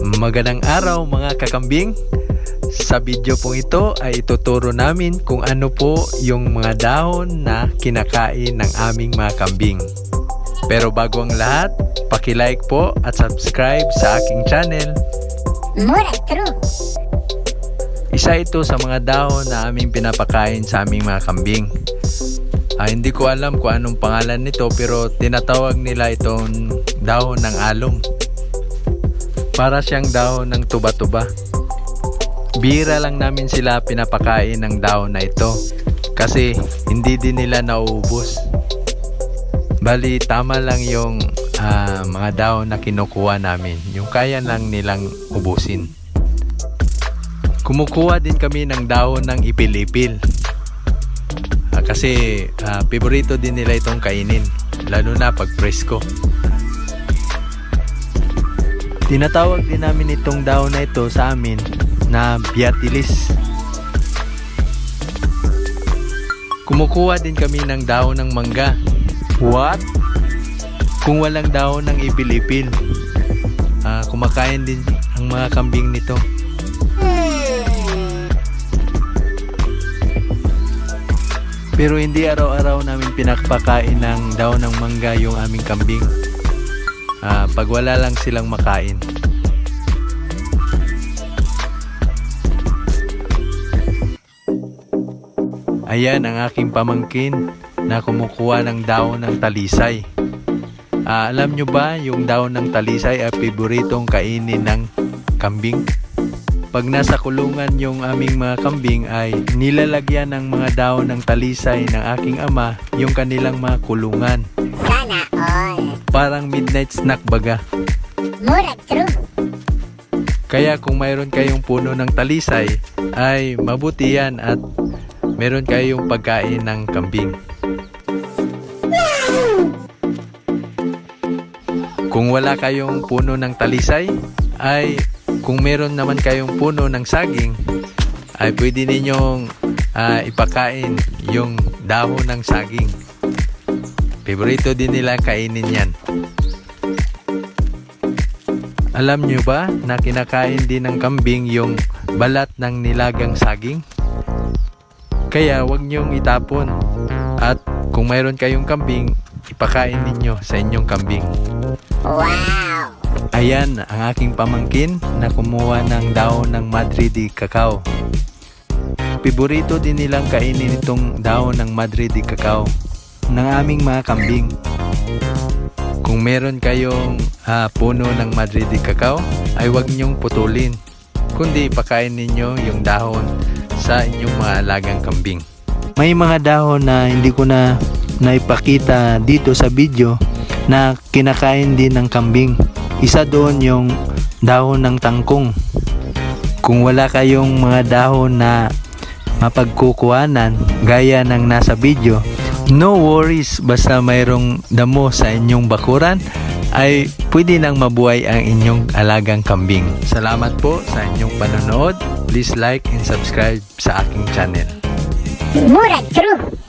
Magandang araw mga kakambing. Sa video pong ito ay ituturo namin kung ano po yung mga dahon na kinakain ng aming mga kambing. Pero bago ang lahat, paki-like po at subscribe sa aking channel. Mura true. Isa ito sa mga dahon na aming pinapakain sa aming mga kambing. Ah, hindi ko alam kung anong pangalan nito pero tinatawag nila itong dahon ng alum. Para siyang dahon ng tuba-tuba. Bira lang namin sila pinapakain ng dahon na ito kasi hindi din nila nauubos. Bali, tama lang yung ah, mga dahon na kinukuha namin. Yung kaya lang nilang ubusin. Kumukuha din kami ng dahon ng ipil-ipil. Ah, kasi ah, paborito din nila itong kainin. Lalo na pag presko. Tinatawag din namin itong dahon na ito sa amin na biatilis. Kumukuha din kami ng dahon ng mangga. What? Kung walang dahon ng ipil-ipil. Ah, kumakain din ang mga kambing nito. Pero hindi araw-araw namin pinakpakain ng daon ng mangga yung aming kambing. Ah, pag wala lang silang makain. Ayan ang aking pamangkin na kumukuha ng daon ng talisay. Ah, alam nyo ba yung daon ng talisay ay paboritong kainin ng kambing? Pag nasa kulungan yung aming mga kambing ay nilalagyan ng mga daon ng talisay ng aking ama yung kanilang mga kulungan. Parang midnight snack baga. Mura true. Kaya kung mayroon kayong puno ng talisay ay mabuti yan at meron kayong pagkain ng kambing. Kung wala kayong puno ng talisay ay kung meron naman kayong puno ng saging ay pwede ninyong ah, ipakain yung dahon ng saging. Favorito din nila kainin yan. Alam nyo ba na kinakain din ng kambing yung balat ng nilagang saging? Kaya wag nyong itapon. At kung mayroon kayong kambing, ipakain ninyo sa inyong kambing. Wow. Ayan ang aking pamangkin na kumuha ng daon ng Madre de Cacao. Piborito din nilang kainin itong daon ng Madre de Cacao ng aming mga kambing. Kung meron kayong ah, puno ng Madre de Cacao, ay huwag niyong putulin. Kundi pakain ninyo yung dahon sa inyong mga alagang kambing. May mga dahon na hindi ko na naipakita dito sa video na kinakain din ng kambing. Isa doon yung dahon ng tangkong. Kung wala kayong mga dahon na mapagkukuhanan gaya ng nasa video, no worries basta mayroong damo sa inyong bakuran ay pwede nang mabuhay ang inyong alagang kambing. Salamat po sa inyong panonood. Please like and subscribe sa aking channel. Mura true.